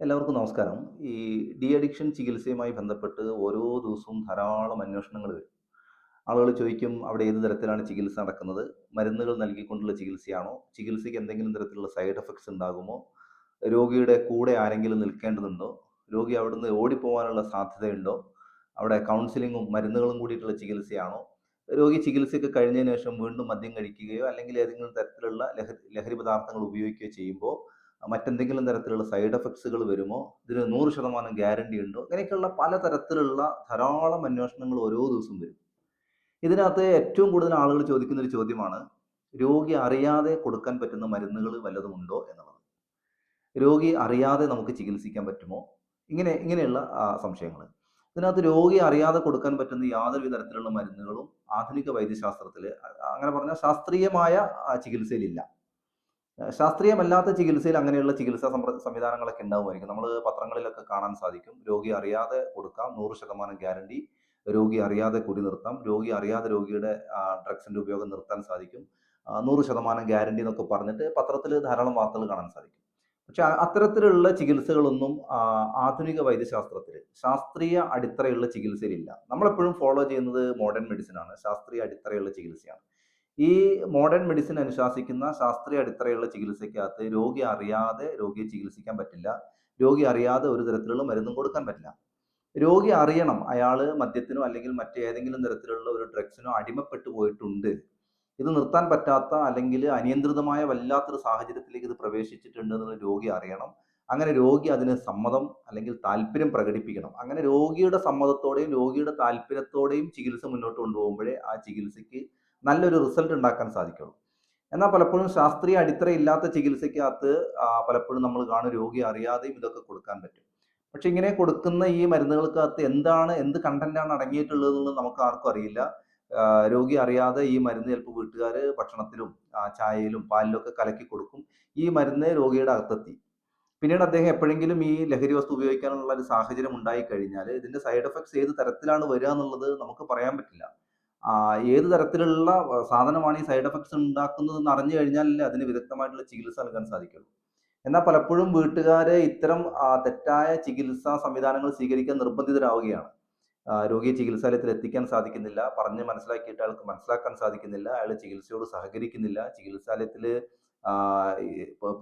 എല്ലാവർക്കും നമസ്കാരം. ഈ ഡി അഡിക്ഷൻ ചികിത്സയുമായി ബന്ധപ്പെട്ട് ഓരോ ദിവസവും ധാരാളം അന്വേഷണങ്ങൾ വരും. ആളുകൾ ചോദിക്കും അവിടെ ഏത് തരത്തിലാണ് ചികിത്സ നടക്കുന്നത്? മരുന്നുകൾ നൽകിക്കൊണ്ടുള്ള ചികിത്സയാണോ? ചികിത്സയ്ക്ക് എന്തെങ്കിലും തരത്തിലുള്ള സൈഡ് എഫക്ട്സ് ഉണ്ടാകുമോ? രോഗിയുടെ കൂടെ ആരെങ്കിലും നിൽക്കേണ്ടതുണ്ടോ? രോഗി അവിടുന്ന് ഓടിപ്പോകാനുള്ള സാധ്യതയുണ്ടോ? അവിടെ കൗൺസിലിങ്ങും മരുന്നുകളും കൂടിയിട്ടുള്ള ചികിത്സയാണോ? രോഗി ചികിത്സയ്ക്ക് കഴിഞ്ഞതിന് ശേഷം വീണ്ടും മദ്യം കഴിക്കുകയോ അല്ലെങ്കിൽ ഏതെങ്കിലും തരത്തിലുള്ള ലഹരി ലഹരി പദാർത്ഥങ്ങൾ ഉപയോഗിക്കുകയോ ചെയ്യുമ്പോൾ മറ്റെന്തെങ്കിലും തരത്തിലുള്ള സൈഡ് എഫക്ട്സുകൾ വരുമോ? ഇതിന് നൂറ് ശതമാനം ഗ്യാരണ്ടി ഉണ്ടോ? ഇങ്ങനെയൊക്കെയുള്ള പല തരത്തിലുള്ള ധാരാളം അന്വേഷണങ്ങൾ ഓരോ ദിവസവും വരും. ഇതിനകത്ത് ഏറ്റവും കൂടുതൽ ആളുകൾ ചോദിക്കുന്ന ഒരു ചോദ്യമാണ് രോഗി അറിയാതെ കൊടുക്കാൻ പറ്റുന്ന മരുന്നുകൾ വല്ലതും ഉണ്ടോ എന്നുള്ളത്? രോഗി അറിയാതെ നമുക്ക് ചികിത്സിക്കാൻ പറ്റുമോ? ഇങ്ങനെ ഇങ്ങനെയുള്ള സംശയങ്ങൾ. ഇതിനകത്ത് രോഗി അറിയാതെ കൊടുക്കാൻ പറ്റുന്ന യാതൊരു തരത്തിലുള്ള മരുന്നുകളും ആധുനിക വൈദ്യശാസ്ത്രത്തിൽ അങ്ങനെ പറഞ്ഞാൽ ശാസ്ത്രീയമായ ചികിത്സയിലില്ല. ശാസ്ത്രീയമല്ലാത്ത ചികിത്സയിൽ അങ്ങനെയുള്ള ചികിത്സാ സമ്പ്ര- സംവിധാനങ്ങളൊക്കെ ഉണ്ടാവുമായിരിക്കും. നമ്മൾ പത്രങ്ങളിലൊക്കെ കാണാൻ സാധിക്കും. രോഗി അറിയാതെ കൊടുക്കാം നൂറ് ശതമാനം ഗ്യാരണ്ടി. രോഗി അറിയാതെ കുടി നിർത്താം. രോഗി അറിയാതെ രോഗിയുടെ ഡ്രഗ്സിന്റെ ഉപയോഗം നിർത്താൻ സാധിക്കും. നൂറ് ശതമാനം ഗ്യാരണ്ടി എന്നൊക്കെ പറഞ്ഞിട്ട് പത്രത്തിൽ ധാരാളം വാർത്തകൾ കാണാൻ സാധിക്കും. പക്ഷെ അത്തരത്തിലുള്ള ചികിത്സകളൊന്നും ആധുനിക വൈദ്യശാസ്ത്രത്തിൽ ശാസ്ത്രീയ അടിത്തറയുള്ള ചികിത്സയിലില്ല. നമ്മളെപ്പോഴും ഫോളോ ചെയ്യുന്നത് മോഡേൺ മെഡിസിൻ ആണ് ശാസ്ത്രീയ അടിത്തറയുള്ള ചികിത്സയാണ്. ഈ മോഡേൺ മെഡിസിൻ അനുശാസിക്കുന്ന ശാസ്ത്രീയ അടിത്തറയുള്ള ചികിത്സയ്ക്കകത്ത് രോഗി അറിയാതെ രോഗിയെ ചികിത്സിക്കാൻ പറ്റില്ല. രോഗി അറിയാതെ ഒരു തരത്തിലുള്ള മരുന്നും കൊടുക്കാൻ പറ്റില്ല. രോഗി അറിയണം അയാൾ മദ്യത്തിനോ അല്ലെങ്കിൽ മറ്റേതെങ്കിലും തരത്തിലുള്ള ഒരു ഡ്രഗ്സിനോ അടിമപ്പെട്ടു പോയിട്ടുണ്ട്. ഇത് നിർത്താൻ പറ്റാത്ത അല്ലെങ്കിൽ അനിയന്ത്രിതമായ വല്ലാത്തൊരു സാഹചര്യത്തിലേക്ക് ഇത് പ്രവേശിച്ചിട്ടുണ്ട് എന്നുള്ള രോഗി അറിയണം. അങ്ങനെ രോഗി അതിന് സമ്മതം അല്ലെങ്കിൽ താല്പര്യം പ്രകടിപ്പിക്കണം. അങ്ങനെ രോഗിയുടെ സമ്മതത്തോടെയും രോഗിയുടെ താല്പര്യത്തോടെയും ചികിത്സ മുന്നോട്ട് കൊണ്ടുപോകുമ്പോഴേ ആ ചികിത്സയ്ക്ക് നല്ലൊരു റിസൾട്ട് ഉണ്ടാക്കാൻ സാധിക്കുള്ളൂ. എന്നാൽ പലപ്പോഴും ശാസ്ത്രീയ അടിത്തറ ഇല്ലാത്ത ചികിത്സയ്ക്കകത്ത് പലപ്പോഴും നമ്മൾ കാണും രോഗി അറിയാതെയും ഇതൊക്കെ കൊടുക്കാൻ പറ്റും. പക്ഷെ ഇങ്ങനെ കൊടുക്കുന്ന ഈ മരുന്നുകൾക്കകത്ത് എന്താണ് എന്ത് കണ്ടന്റാണ് അടങ്ങിയിട്ടുള്ളത് എന്നുള്ളത് നമുക്ക് ആർക്കും അറിയില്ല. രോഗി അറിയാതെ ഈ മരുന്ന് ചിലപ്പോൾ വീട്ടുകാർ ഭക്ഷണത്തിലും ചായയിലും പാലിലും ഒക്കെ കലക്കി കൊടുക്കും. ഈ മരുന്ന് രോഗിയുടെ അകത്തെത്തി. പിന്നീട് അദ്ദേഹം എപ്പോഴെങ്കിലും ഈ ലഹരി വസ്തു ഉപയോഗിക്കാനുള്ള ഒരു സാഹചര്യം ഉണ്ടായി കഴിഞ്ഞാൽ ഇതിന്റെ സൈഡ് എഫക്ട്സ് ഏത് തരത്തിലാണ് വരിക എന്നുള്ളത് നമുക്ക് പറയാൻ പറ്റില്ല. ഏത് തരത്തിലുള്ള സാധനമാണ് ഈ സൈഡ് എഫക്ട്സ് ഉണ്ടാക്കുന്നത് എന്ന് അറിഞ്ഞു കഴിഞ്ഞാലല്ലേ അതിന് വിദഗ്ധമായിട്ടുള്ള ചികിത്സ നൽകാൻ സാധിക്കുള്ളൂ. എന്നാൽ പലപ്പോഴും വീട്ടുകാരെ ഇത്തരം തെറ്റായ ചികിത്സാ സംവിധാനങ്ങൾ സ്വീകരിക്കാൻ നിർബന്ധിതരാവുകയാണ്. രോഗിയെ ചികിത്സാലയത്തിൽ എത്തിക്കാൻ സാധിക്കുന്നില്ല പറഞ്ഞ് മനസ്സിലാക്കിയിട്ട് അയാൾക്ക് മനസ്സിലാക്കാൻ സാധിക്കുന്നില്ല അയാൾ ചികിത്സയോട് സഹകരിക്കുന്നില്ല ചികിത്സാലയത്തിൽ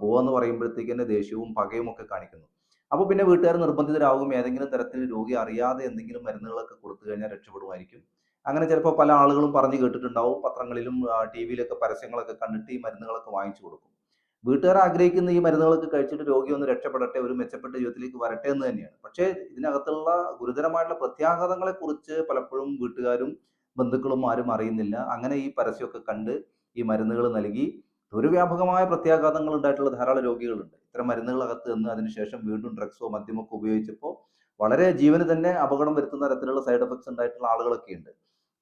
പോവാന്ന് പറയുമ്പോഴത്തേക്ക് ദേഷ്യവും പകയും ഒക്കെ കാണിക്കുന്നു. അപ്പോൾ പിന്നെ വീട്ടുകാർ നിർബന്ധിതരാകും ഏതെങ്കിലും തരത്തിൽ രോഗി അറിയാതെ എന്തെങ്കിലും മരുന്നുകളൊക്കെ കൊടുത്തു കഴിഞ്ഞാൽ രക്ഷപ്പെടുമായിരിക്കും. അങ്ങനെ ചിലപ്പോൾ പല ആളുകളും പറഞ്ഞു കേട്ടിട്ടുണ്ടാവും. പത്രങ്ങളിലും ടി വിയിലൊക്കെ പരസ്യങ്ങളൊക്കെ കണ്ടിട്ട് ഈ മരുന്നുകളൊക്കെ വാങ്ങിച്ചു കൊടുക്കും. വീട്ടുകാർ ആഗ്രഹിക്കുന്ന ഈ മരുന്നുകളൊക്കെ കഴിച്ചിട്ട് രോഗി ഒന്ന് രക്ഷപ്പെടട്ടെ ഒരു മെച്ചപ്പെട്ട ജീവിതത്തിലേക്ക് വരട്ടെ എന്ന് തന്നെയാണ്. പക്ഷേ ഇതിനകത്തുള്ള ഗുരുതരമായിട്ടുള്ള പ്രത്യാഘാതങ്ങളെ കുറിച്ച് പലപ്പോഴും വീട്ടുകാരും ബന്ധുക്കളും ആരും അറിയുന്നില്ല. അങ്ങനെ ഈ പരസ്യമൊക്കെ കണ്ട് ഈ മരുന്നുകൾ നൽകി ഒരു വ്യാപകമായ പ്രത്യാഘാതങ്ങൾ ഉണ്ടായിട്ടുള്ള ധാരാളം രോഗികളുണ്ട്. ഇത്തരം മരുന്നുകളകത്ത് നിന്ന് അതിനുശേഷം വീണ്ടും ഡ്രഗ്സോ മദ്യമൊക്കെ ഉപയോഗിച്ചപ്പോൾ വളരെ ജീവന് തന്നെ അപകടം വരുത്തുന്ന തരത്തിലുള്ള സൈഡ് എഫക്ട്സ് ഉണ്ടായിട്ടുള്ള ആളുകളൊക്കെ ഉണ്ട്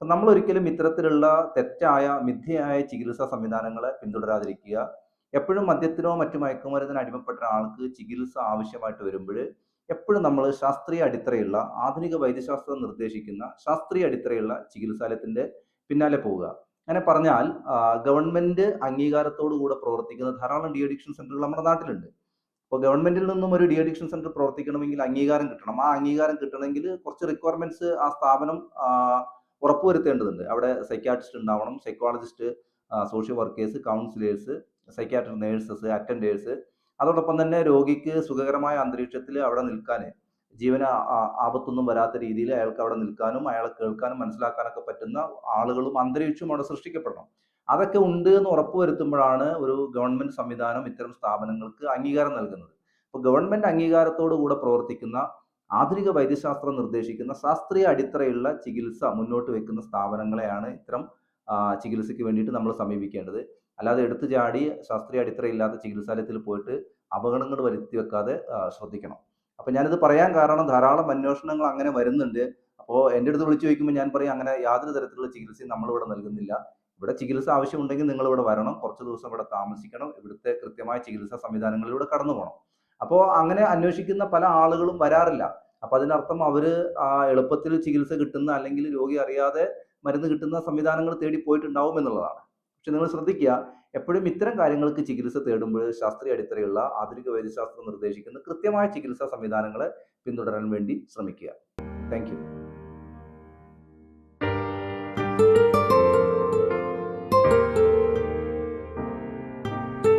അപ്പം നമ്മൾ ഒരിക്കലും ഇത്തരത്തിലുള്ള തെറ്റായ മിഥ്യയായ ചികിത്സാ സംവിധാനങ്ങളെ പിന്തുടരാതിരിക്കുക. എപ്പോഴും മദ്യത്തിനോ മറ്റു മയക്കുമരുന്നിനോ അടിമപ്പെട്ട ആൾക്ക് ചികിത്സ ആവശ്യമായിട്ട് വരുമ്പോൾ എപ്പോഴും നമ്മൾ ശാസ്ത്രീയ അടിത്തറയുള്ള ആധുനിക വൈദ്യശാസ്ത്രം നിർദ്ദേശിക്കുന്ന ശാസ്ത്രീയ അടിത്തറയുള്ള ചികിത്സാലയത്തിന്റെ പിന്നാലെ പോവുക. അങ്ങനെ പറഞ്ഞാൽ ഗവൺമെന്റ് അംഗീകാരത്തോടു കൂടെ പ്രവർത്തിക്കുന്ന ധാരാളം ഡി അഡിക്ഷൻ സെന്ററുകൾ നമ്മുടെ നാട്ടിലുണ്ട്. അപ്പോൾ ഗവൺമെന്റിൽ നിന്നും ഒരു ഡി അഡിക്ഷൻ സെന്റർ പ്രവർത്തിക്കണമെങ്കിൽ അംഗീകാരം കിട്ടണം. ആ അംഗീകാരം കിട്ടണമെങ്കിൽ കുറച്ച് റിക്വയർമെന്റ്സ് ആ സ്ഥാപനം ഉറപ്പുവരുത്തേണ്ടതുണ്ട്. അവിടെ സൈക്കാട്രിസ്റ്റ് ഉണ്ടാവണം psychologist social workers counsellors psychiatric nurses attenders അതോടൊപ്പം തന്നെ രോഗിക്ക് സുഖകരമായ അന്തരീക്ഷത്തിൽ അവിടെ നിൽക്കാൻ ജീവന ആപത്തൊന്നും വരാത്ത രീതിയിൽ അയാൾക്ക് അവിടെ നിൽക്കാനും അയാളെ കേൾക്കാനും മനസ്സിലാക്കാനൊക്കെ പറ്റുന്ന ആളുകളും അന്തരീക്ഷവും അവിടെ സൃഷ്ടിക്കപ്പെടണം. അതൊക്കെ ഉണ്ട് എന്ന് ഉറപ്പുവരുത്തുമ്പോഴാണ് ഒരു ഗവൺമെന്റ് സംവിധാനം ഇത്തരം സ്ഥാപനങ്ങൾക്ക് അംഗീകാരം നൽകുന്നത്. അപ്പോൾ ഗവൺമെന്റ് അംഗീകാരത്തോടു കൂടെ പ്രവർത്തിക്കുന്ന ആധുനിക വൈദ്യശാസ്ത്രം നിർദ്ദേശിക്കുന്ന ശാസ്ത്രീയ അടിത്തറയുള്ള ചികിത്സ മുന്നോട്ട് വെക്കുന്ന സ്ഥാപനങ്ങളെയാണ് ഇത്തരം ചികിത്സയ്ക്ക് വേണ്ടിയിട്ട് നമ്മൾ സമീപിക്കേണ്ടത്. അല്ലാതെ എടുത്തു ചാടി ശാസ്ത്രീയ അടിത്തറയില്ലാത്ത ചികിത്സാലയത്തിൽ പോയിട്ട് അപകടങ്ങൾ വരുത്തി വെക്കാതെ ശ്രദ്ധിക്കണം. അപ്പൊ ഞാനിത് പറയാൻ കാരണം ധാരാളം അന്വേഷണങ്ങൾ അങ്ങനെ വരുന്നുണ്ട്. അപ്പോൾ എന്റെ അടുത്ത് വിളിച്ചു ചോദിക്കുമ്പോൾ ഞാൻ പറയും അങ്ങനെ യാതൊരു തരത്തിലുള്ള ചികിത്സയും നമ്മളിവിടെ നൽകുന്നില്ല. ഇവിടെ ചികിത്സ ആവശ്യമുണ്ടെങ്കിൽ നിങ്ങൾ ഇവിടെ വരണം. കുറച്ച് ദിവസം ഇവിടെ താമസിക്കണം. ഇവിടുത്തെ കൃത്യമായ ചികിത്സാ സംവിധാനങ്ങളിലൂടെ കടന്നു പോകണം അപ്പോൾ അങ്ങനെ അന്വേഷിക്കുന്ന പല ആളുകളും വരാറില്ല. അപ്പൊ അതിനർത്ഥം അവർ ആ എളുപ്പത്തിൽ ചികിത്സ കിട്ടുന്ന അല്ലെങ്കിൽ രോഗി അറിയാതെ മരുന്ന് കിട്ടുന്ന സംവിധാനങ്ങൾ തേടി പോയിട്ടുണ്ടാവും എന്നുള്ളതാണ്. പക്ഷെ നിങ്ങൾ ശ്രദ്ധിക്കുക എപ്പോഴും ഇത്തരം കാര്യങ്ങൾക്ക് ചികിത്സ തേടുമ്പോൾ ശാസ്ത്രീയ അടിത്തറയുള്ള ആധുനിക വൈദ്യശാസ്ത്രം നിർദ്ദേശിക്കുന്ന കൃത്യമായ ചികിത്സാ സംവിധാനങ്ങളെ പിന്തുടരാൻ വേണ്ടി ശ്രമിക്കുക. Thank you.